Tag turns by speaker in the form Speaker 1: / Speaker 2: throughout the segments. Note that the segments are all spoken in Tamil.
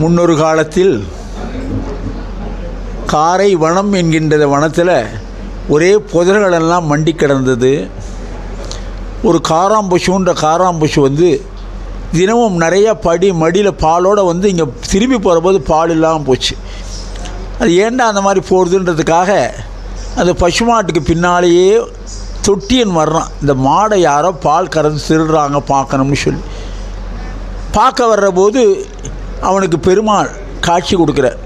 Speaker 1: முன்னொரு காலத்தில் காரை வனம் என்கின்ற வனத்தில் ஒரே புதர்களெல்லாம் மண்டி கிடந்தது. ஒரு காராம்பசுன்ற காராம்பசு வந்து தினமும் நிறையா படி மடியில் பாலோடு வந்து இங்கே திரும்பி போகிறபோது பால் இல்லாமல் போச்சு. அது ஏன்டா அந்த மாதிரி போடுதுன்றதுக்காக அந்த பசுமாட்டுக்கு பின்னாலேயே தொட்டியன் வர்றான். இந்த மாடை யாரோ பால் கறந்து திருடுறாங்க பார்க்கணும்னு சொல்லி. பார்க்க வர்ற போது அவனுக்கு பெருமாள் காட்சி கொடுக்குறார்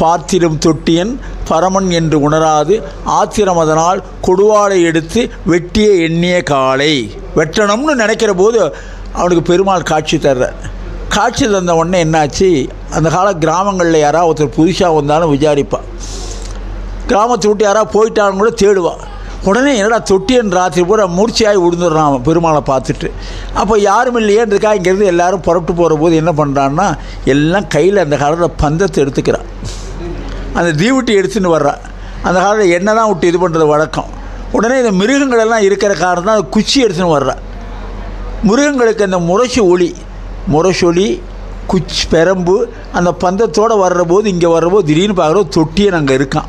Speaker 1: பார்த்திடும் தொட்டியன் பரமன் என்று உணராது ஆத்திரம் அதனால் கொடுவாளை எடுத்து வெட்டிய எண்ணிய காலை வெட்டணும்னு நினைக்கிற போது அவனுக்கு பெருமாள் காட்சி தர்றார் காட்சி தந்த உடனே என்னாச்சு? அந்த கால கிராமங்களில் யாராவது ஒருத்தர் புதுசாக வந்தாலும் விசாரிப்பான் கிராமத்தை விட்டு யாராவது போயிட்டாலும் கூட தேடுவான் உடனே என்னடா தொட்டியன் ராத்திரி பூரா மூர்ச்சியாகி விழுந்துடுறான் அவன் பெருமாளை பார்த்துட்டு. அப்போ யாரும் இல்லையேன்றக்கா இங்கேருந்து எல்லாரும் புறப்பட்டு போகிற போது என்ன பண்ணுறான்னா எல்லாம் கையில் அந்த காலத்தில் பந்தத்தை எடுத்துக்கிறான். அந்த தீவுட்டி எடுத்துன்னு வர்றான் அந்த காலத்தில் என்ன தான் விட்டு இது பண்ணுறது வழக்கம். உடனே இந்த மிருகங்களெல்லாம் இருக்கிற காரணம் தான் குச்சி எடுத்துன்னு வர்றான் மிருகங்களுக்கு அந்த முரசு ஒளி முரசொலி குச்சி பெரம்பு அந்த பந்தத்தோடு வர்ற போது இங்கே வர்றபோது திடீர்னு பார்க்குறோம் தொட்டியன் அங்கே இருக்கான்.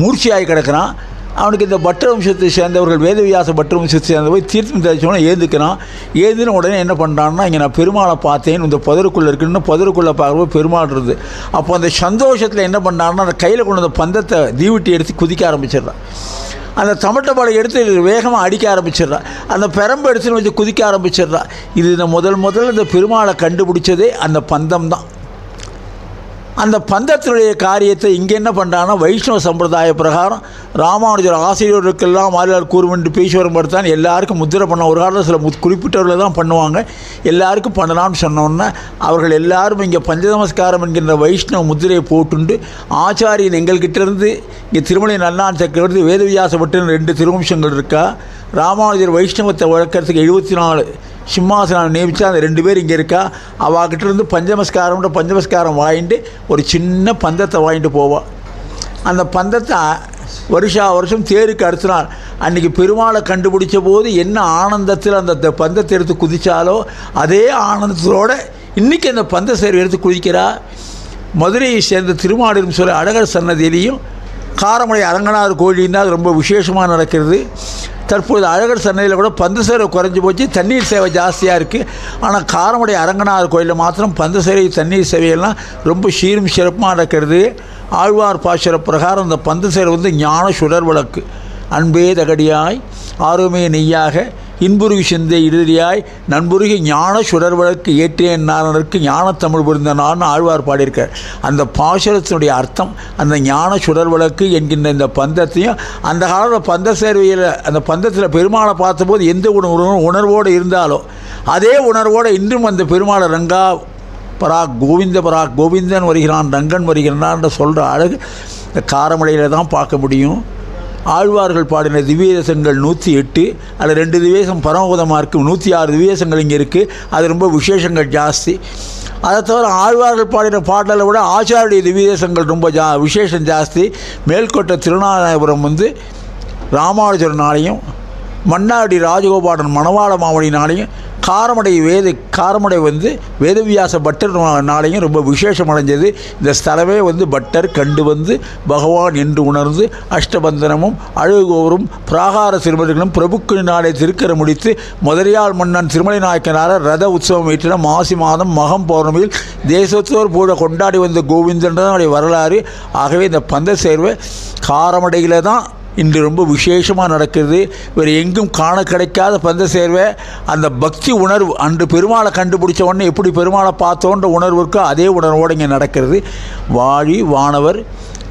Speaker 1: மூர்ச்சியாகி கிடக்கிறான். அவனுக்கு இந்த பட்டர் வம்சத்தை சேர்ந்தவர்கள் வேதவியாச பட்டர் வம்சத்தை சேர்ந்த போய் தீர்த்தம் தெரிச்சவனே ஏந்துக்கிறான். ஏந்துன உடனே என்ன பண்ணுறான்னா இங்கே நான் பெருமாளை பார்த்தேன் இந்த புதருக்குள்ளே இருக்குன்னு புதருக்குள்ளே பார்க்கும்போது பெருமாள் இருந்தது. அப்போ அந்த சந்தோஷத்தில் என்ன பண்ணான்னா அந்த கையில் கொண்டு வந்த பந்தத்தை தீவிட்டி எடுத்து குதிக்க ஆரம்பிச்சிடுறான். அந்த தமட்டப்பாலை எடுத்து வேகமாக அடிக்க ஆரம்பிச்சிடுறான். அந்த பெரம்பு எடுத்துன்னு வச்சு குதிக்க ஆரம்பிச்சிடுறான். இது இந்த முதல் முதல்ல இந்த பெருமாளை கண்டுபிடிச்சதே அந்த பந்தம் தான். அந்த பந்தத்தினுடைய காரியத்தை இங்கே என்ன பண்ணுறாங்கன்னா வைஷ்ணவ சம்பிரதாய பிரகாரம் ராமானுஜர் ஆசிரியர்களுக்கெல்லாம் மாறியார் கூறுமென்று பேசுவரம் படுத்தான் எல்லாருக்கும் முத்திரை பண்ண ஒரு காலத்தில் சில முத் குறிப்பிட்டவர்களை தான் பண்ணுவாங்க. எல்லாருக்கும் பண்ணலாம்னு சொன்னோன்னே அவர்கள் எல்லாரும் இங்கே பஞ்சநமஸ்காரம் என்கின்ற வைஷ்ணவ முத்திரையை போட்டுண்டு ஆச்சாரியன் எங்கள்கிட்டேருந்து இங்கே திருமலை நல்லான் சக்கரவர்த்தி வேதவியாசப்பட்டு ரெண்டு திருவம்சங்கள் இருக்கா? ராமானுஜர் வைஷ்ணவத்தை வளர்க்கறதுக்கு எழுபத்தி நாலு சிம்மாசனம் நியமித்தா அந்த ரெண்டு பேர் இங்கே இருக்கா? அவகிட்ட இருந்து பஞ்சமஸ்காரம்ன்ற பஞ்சமஸ்காரம் வாங்கிட்டு ஒரு சின்ன பந்தத்தை வாங்கிட்டு போவாள் அந்த பந்தத்தை வருஷா வருஷம் தேருக்கு அடுத்த நாள் அன்றைக்கி பெருமாளை கண்டுபிடிச்ச போது என்ன ஆனந்தத்தில் அந்த பந்தத்தை எடுத்து குதித்தாலோ அதே ஆனந்தத்தோடு இன்றைக்கி அந்த பந்த சேர் எடுத்து குதிக்கிறா. மதுரையை சேர்ந்த திருமாடிரும் சொல்ல அழகர் சன்னதியிலையும் காரமலை அரங்கனார் கோழின்னா அது ரொம்ப விசேஷமாக நடக்கிறது. தற்போது அழகர் சென்னையில் கூட பந்து சேவை குறைஞ்சி போச்சு. தண்ணீர் சேவை ஜாஸ்தியாக இருக்குது ஆனால் காரமடை அரங்கனார் கோயிலில் மாத்திரம் பந்து சேவை தண்ணீர் சேவையெல்லாம் ரொம்ப சீரும் சிறப்பாக நடக்கிறது. ஆழ்வார் பாசுர பிரகாரம் அந்த பந்து சேவை வந்து ஞான சுடர் விளக்கு. அன்பே தகடியாய் ஆர்வமே நெய்யாக இன்புருகி சிந்தை இறுதியாய் நண்புருகி ஞான சுடர் வழக்கு ஏற்றியன் ஞான தமிழ் புரிந்த நான் ஆழ்வார் பாடியிருக்கார் அந்த பாசுரத்தினுடைய அர்த்தம் அந்த ஞான சுடர் வழக்கு என்கின்ற இந்த பந்தத்தையும் அந்த காலத்தில் பந்த சேர்வையில் அந்த பந்தத்தில் பெருமாளை பார்த்தபோது எந்த உணர்வு உணர்வோடு இருந்தாலோ அதே உணர்வோடு இன்றும் அந்த பெருமாளை ரங்கா பராக் கோவிந்த பராக் கோவிந்தன் வருகிறான் ரங்கன் வருகிறான் சொல்கிற அழகு இந்த காரமலையில் தான் பார்க்க முடியும். ஆழ்வார்கள் பாடின திவ்யதேசங்கள் நூற்றி எட்டு அதில் ரெண்டு திவ்யேசம் பரமபதமாக இருக்குது நூற்றி ஆறு திவ்யேசங்கள் இங்கே இருக்குது அது ரொம்ப விசேஷங்கள் ஜாஸ்தி. அதை தவிர ஆழ்வார்கள் பாடின பாடலை விட ஆச்சாரிய திவ்யதேசங்கள் ரொம்ப ஜா விசேஷம் ஜாஸ்தி. மேல்கோட்டை திருநாராயபுரம் வந்து ராமானுஜர்னாலையும் மன்னாடி ராஜகோபாலன் மணவாள மாமணினாலையும் காரமடை வேத காரமடை வந்து வேதவியாச பட்டர் நாளையும் ரொம்ப விசேஷம் அடைஞ்சது. இந்த ஸ்தலமே வந்து பட்டர் கண்டு வந்து பகவான் என்று உணர்ந்து அஷ்டபந்தனமும் அழுகோரும் பிராகார சிறுமர்களும் பிரபுக்கள் நாளை திருக்கர முடித்து முதலியார் மன்னன் திருமலை நாயக்கனார ரத உற்சவம் ஏற்றின மாசி மாதம் மகம் பௌர்ணமியில் தேசத்தோர் கூட கொண்டாடி வந்த கோவிந்தன் வரலாறு. ஆகவே இந்த பந்த சேர்வை காரமடையில் தான் இன்று ரொம்ப விசேஷமாக நடக்கிறது. வேறு எங்கும் காண கிடைக்காத பந்த சேர்வை. அந்த பக்தி உணர்வு அன்று பெருமாளை கண்டுபிடிச்ச உடனே எப்படி பெருமாளை பார்த்தோன்ற உணர்வு இருக்கோ அதே உணர்வோடு இங்கே நடக்கிறது. வாழி வானவர்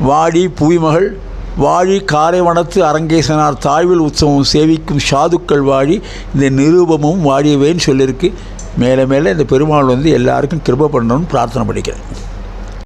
Speaker 1: வாழி புவிமகள் வாழி காரைவனத்து அரங்கேசனார் தாழ்வில் உற்சவம் சேவிக்கும் சாதுக்கள் வாழி இந்த நிரூபமும் வாழியவேன்னு சொல்லியிருக்கு. மேலே மேலே இந்த பெருமாள் வந்து எல்லாருக்கும் கிருப பண்ணணும்னு பிரார்த்தனை படிக்கிறேன்